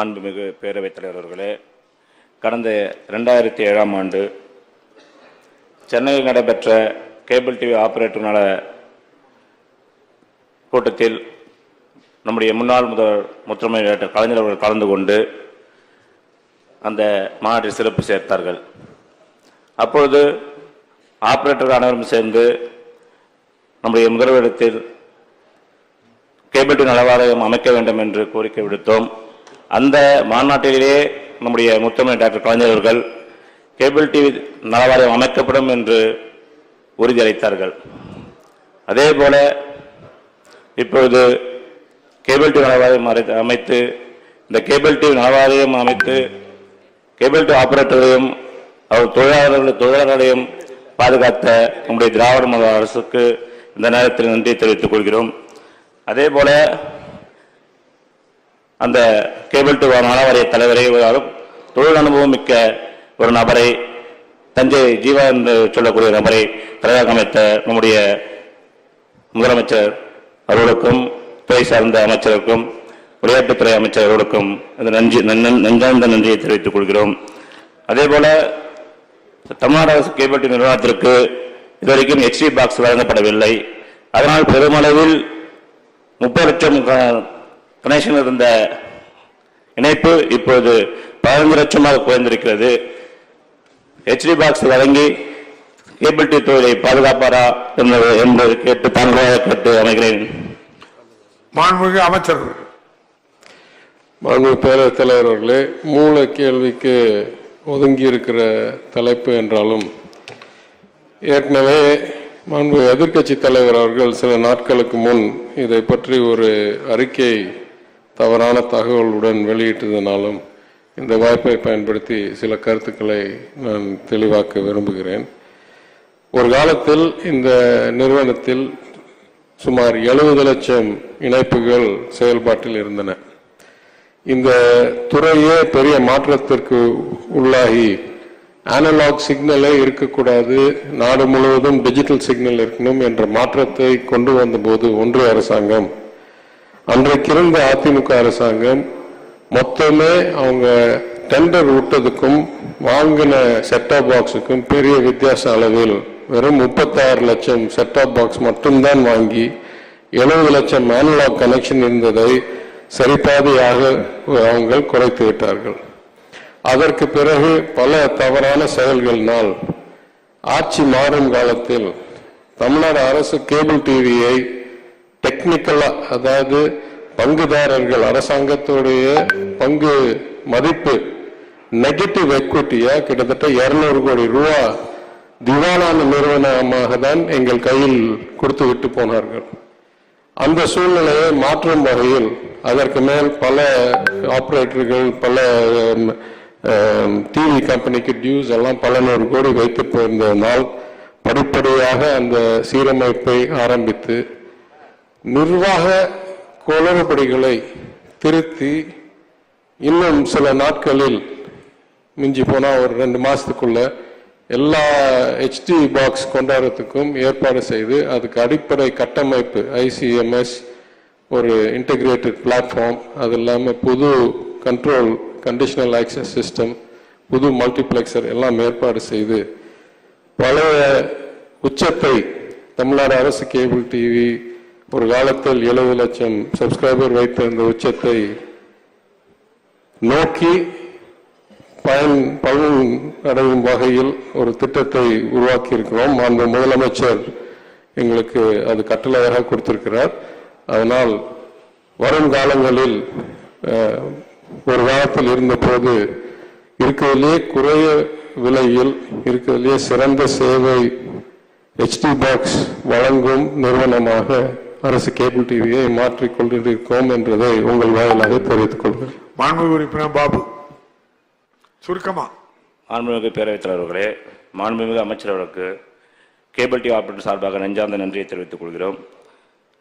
மாண்புமிகு பேரவைத் தலைவர் அவர்களே கடந்த ரெண்டாயிரத்தி ஏழாம் ஆண்டு சென்னையில் நடைபெற்ற கேபிள் டிவி ஆபரேட்டர் நல கூட்டத்தில் நம்முடைய முன்னாள் முதல்வர் முத்துமை கலைஞர் அவர்கள் கலந்து கொண்டு அந்த மாநாட்டில் சிறப்பு சேர்த்தார்கள். அப்பொழுது ஆபரேட்டர்கள் அனைவரும் சேர்ந்து நம்முடைய முதல்வரிடத்தில் கேபிள் டிவி நலவாரியம் அமைக்க வேண்டும் என்று கோரிக்கை விடுத்தோம். அந்த மாநாட்டிலேயே நம்முடைய முத்தமிழ் டாக்டர் கலைஞர் அவர்கள் கேபிள் டிவி நலவாரியம் அமைக்கப்படும் என்று உறுதியளித்தார்கள். அதே போல இப்பொழுது கேபிள் டிவி நலவாரியம் அமைத்து இந்த கேபிள் டிவி நலவாரியம் அமைத்து கேபிள் டிவி ஆபரேட்டர்களையும் அவர் தொழிலாளர்கள் தொழிலாளர்களையும் பாதுகாத்த நம்முடைய திராவிட மத அரசுக்கு இந்த நேரத்தில் நன்றி தெரிவித்துக் கொள்கிறோம். அதே போல அந்த கேபிள் டிவி நலவாரிய தலைவரை தொழில் அனுபவம் மிக்க ஒரு நபரை தஞ்சை ஜீவா என்று சொல்லக்கூடிய நபரை தலைவராக அமைத்த நம்முடைய முதலமைச்சர் அவர்களுக்கும் துறை சார்ந்த அமைச்சருக்கும் விளையாட்டுத்துறை அமைச்சர் அவர்களுக்கும் இந்த நன்றி நன்- நெஞ்சார்ந்த நன்றியை தெரிவித்துக் கொள்கிறோம். அதே போல தமிழ்நாடு அரசு கேபிள் டிவி நிறுவனத்திற்கு இதுவரைக்கும் ஹெச்டி பாக்ஸ் வழங்கப்படவில்லை. அதனால் பெருமளவில் முப்பது லட்சம் கனெக்ஷன் இருந்த இணைப்பு இப்போது பதினைந்து லட்சமாக குறைந்திருக்கிறது. ஹெச்டி பாக்ஸ் வழங்கி கேபிள் டிவி தொழிலை பாதுகாப்பாரா என்பது என்பது கேட்டு தாங்களாக கேட்டு அமைகிறேன். மாண்புமிகு அமைச்சர் மாண்பு பேரவைத் தலைவர் அவர்களே மூல கேள்விக்கு ஒதுங்கி இருக்கிற தலைப்பு என்றாலும் ஏற்கனவே மாண்பு எதிர்க்கட்சி தலைவர் அவர்கள் சில நாட்களுக்கு முன் இதை பற்றி ஒரு அறிக்கை தவறான தகவலுடன் வெளியிட்டதனாலும் இந்த வாய்ப்பை பயன்படுத்தி சில கருத்துக்களை நான் தெளிவாக்க விரும்புகிறேன். ஒரு காலத்தில் இந்த நிறுவனத்தில் சுமார் எழுபது லட்சம் இணைப்புகள் செயல்பாட்டில் இருந்தன. இந்த துறையே பெரிய மாற்றத்திற்கு உள்ளாகி அனலாக் சிக்னலே இருக்கக்கூடாது நாடு முழுவதும் டிஜிட்டல் சிக்னல் இருக்கணும் என்ற மாற்றத்தை கொண்டு வந்தபோது ஒன்றிய அரசாங்கம் அன்றைக்கு இருந்த அதிமுக அரசாங்கம் மொத்தமே அவங்க டெண்டர் விட்டதுக்கும் வாங்கின செட்டாப் பாக்ஸுக்கும் பெரிய வித்தியாச அளவில் வெறும் முப்பத்தாறு லட்சம் செட்டாப் பாக்ஸ் மட்டும்தான் வாங்கி எழுபது லட்சம் அனலாக் கனெக்ஷன் இருந்ததை சரிபாதியாக அவங்க குறைத்து விட்டார்கள். அதற்கு பிறகு பல தவறான செயல்களினால் ஆட்சி மாறும் காலத்தில் தமிழ்நாடு அரசு கேபிள் டிவியை டெக்னிக்கலா அதாவது பங்குதாரர்கள் அரசாங்கத்துடைய பங்கு மதிப்பு நெகட்டிவ் எக்விட்டியா கிட்டத்தட்ட இருநூறு கோடி ரூபா திவாலான நிறுவனமாக தான் எங்கள் கையில் கொடுத்து விட்டு போனார்கள். அந்த சூழ்நிலையை மாற்றும் வகையில் அதற்கு மேல் பல ஆப்ரேட்டர்கள் பல டிவி கம்பெனிக்கு டியூஸ் எல்லாம் பல நூறு கோடி வைத்து போயிருந்ததனால் படிப்படியாக அந்த சீரமைப்பை ஆரம்பித்து நிர்வாக குளறுபடிகளை திருத்தி இன்னும் சில நாட்களில் மிஞ்சி போனால் ஒரு ரெண்டு மாதத்துக்குள்ள எல்லா ஹெச்டி பாக்ஸ் கொண்டாடுறதுக்கும் ஏற்பாடு செய்து அதுக்கு அடிப்படை கட்டமைப்பு ஐசிஎம்எஸ் ஒரு இன்டகிரேட்டட் பிளாட்ஃபார்ம் அது இல்லாமல் புது கண்ட்ரோல் கண்டிஷனல் ஆக்சஸ் சிஸ்டம் புது மல்டிப்ளெக்சர் எல்லாம் ஏற்பாடு செய்து பழைய உச்சத்தை தமிழ்நாடு அரசு கேபிள் டிவி ஒரு காலத்தில் எழுபது லட்சம் சப்ஸ்கிரைபர் வைத்திருந்த உச்சத்தை நோக்கி பயன் பயன் அடையும் வகையில் ஒரு திட்டத்தை உருவாக்கி இருக்கிறோம் அந்த முதலமைச்சர் எங்களுக்கு அது கட்டளையாக கொடுத்திருக்கிறார். அதனால் வரும் காலங்களில் ஒரு காலத்தில் இருந்தபோது இருக்கிறதுலே குறைய விலையில் இருக்கிறதுலே சிறந்த சேவை ஹெச்டி பாக்ஸ் வழங்கும் நிறுவனமாக அரசு கேபிள் டிவியை மாற்றிக் கொண்டிருக்கிறோம் என்றதை உங்கள் வாயிலாக தெரிவித்துக் கொள்கிறேன். மாண்புமிகு உறுப்பினர் பாபு சுருக்கமா. மாண்புமிகு பேரவைத் தலைவர்களே மாண்புமிகு அமைச்சர் அவர்களுக்கு கேபிள் டிவி ஆபரேட்டர் சார்பாக நெஞ்சார்ந்த நன்றியை தெரிவித்துக் கொள்கிறோம்.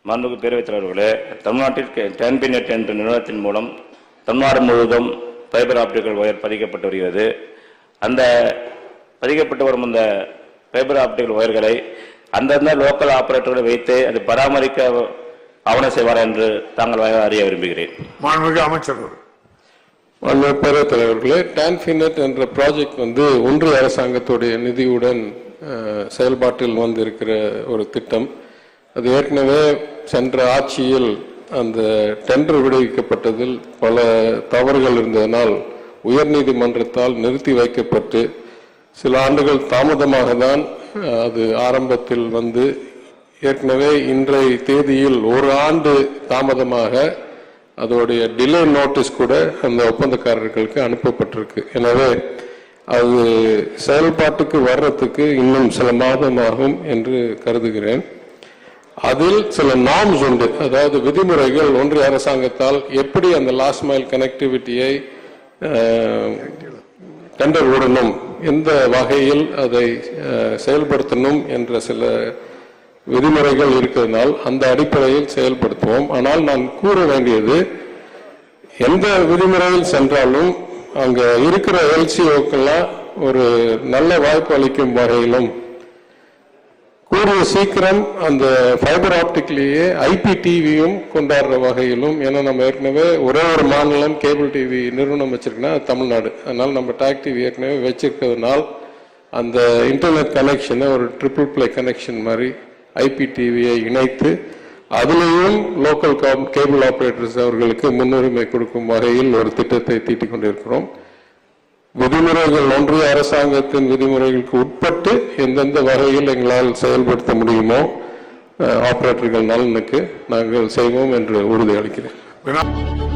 மாண்புமிகு பேரவைத் தலைவர்களே தமிழ்நாட்டில் டென்பி நெட் என்ற நிறுவனத்தின் மூலம் தமிழ்நாடு முழுவதும் ஃபைபர் ஆப்டிக்கல் ஒயர் பதிக்கப்பட்டு வருகிறது. அந்த பதிக்கப்பட்டு வரும் அந்த ஃபைபர் ஆப்டிக்கல் ஒயர்களை அந்தந்த லோக்கல் ஆபரேட்டர்களை வைத்து அது பராமரிக்க ஆவணம் செய்வார் என்று தாங்கள் அறிய விரும்புகிறேன். மாண்புமிகு அமைச்சர் பேரவைத் தலைவர்களே டான்ஃபினட் என்ற ப்ராஜெக்ட் வந்து ஒன்றிய அரசாங்கத்துடைய நிதியுடன் செயல்பாட்டில் வந்திருக்கிற ஒரு திட்டம். அது ஏற்கனவே சென்ற ஆட்சியில் அந்த டெண்டர் விடுவிக்கப்பட்டதில் பல தவறுகள் இருந்ததனால் உயர்நீதிமன்றத்தால் நிறுத்தி வைக்கப்பட்டு சில ஆண்டுகள் தாமதமாக தான் அது ஆரம்பத்தில் வந்து ஏற்கனவே இன்றைய தேதியில் ஒரு ஆண்டு தாமதமாக அதோடைய டிலே நோட்டீஸ் கூட அந்த ஒப்பந்தக்காரர்களுக்கு அனுப்பப்பட்டிருக்கு. எனவே அது செயல்பாட்டுக்கு வர்றதுக்கு இன்னும் சில மாதமாகும் என்று கருதுகிறேன். அதில் சில நாம்ஸ் உண்டு. அதாவது விதிமுறைகள் ஒன்றிய அரசாங்கத்தால் எப்படி அந்த லாஸ்ட் மைல் கனெக்டிவிட்டியை டெண்டர் விடணும்? எந்த வகையில் அதை செயல்படுத்தணும் என்ற சில விதிமுறைகள் இருக்கிறதுனால் அந்த அடிப்படையில் செயல்படுத்துவோம். ஆனால் நான் கூற வேண்டியது எந்த விதிமுறையில் சென்றாலும் அங்கே இருக்கிற எல்சிஓக்கெல்லாம் ஒரு நல்ல வாய்ப்பு அளிக்கும் வகையிலும் கூடிய சீக்கிரம் அந்த ஃபைபர் ஆப்டிக்லேயே ஐபி டிவியும் கொண்டாடுற வகையிலும் ஏன்னா நம்ம ஏற்கனவே ஒரே ஒரு மாநிலம் கேபிள் டிவி நிறுவனம் வச்சிருக்கோன்னா தமிழ்நாடு. அதனால நம்ம டாக் டிவி ஏற்கனவே வச்சிருக்கிறதுனால் அந்த இன்டர்நெட் கனெக்ஷனை ஒரு ட்ரிபிள் பிளே கனெக்ஷன் மாதிரி ஐபி டிவியை இணைத்து அதுலேயும் லோக்கல் கேபிள் ஆப்ரேட்டர்ஸ் அவர்களுக்கு முன்னுரிமை கொடுக்கும் வகையில் ஒரு திட்டத்தை தீட்டிக் கொண்டிருக்கிறோம். விதிமுறைகள் ஒன்றிய அரசாங்கத்தின் விதிமுறைகளுக்கு உட்பட்டு எந்தெந்த வகையில் எங்களால் செயல்படுத்த முடியுமோ ஆப்ரேட்டர்கள் ஆபரேட்டர்கள் நலனுக்கு நாங்கள் செய்வோம் என்று உறுதி அளிக்கிறேன்